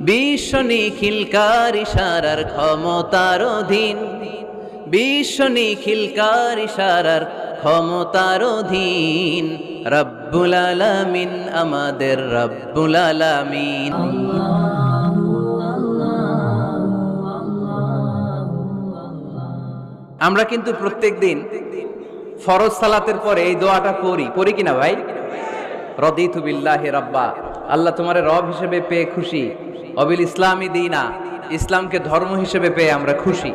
বিশ্ব নিখিলকার ইশারার ক্ষমতার অধীন। বিশ্ব নিখিলকার ইশারার ক্ষমতার অধীন। রব্বুল আলামিন আমাদের রব্বুল আলামিন। আমরা কিন্তু প্রত্যেক দিন ফরজ সালাতের পরে এই দোয়াটা পড়ি পড়ি কিনা ভাই? রদিতু বিল্লাহি রাব্বা। আল্লাহ তোমার রব হিসেবে পেয়ে খুশি। অবিল ইসলামই দিই না ইসলামকে ধর্ম হিসেবে পেয়ে আমরা খুশি।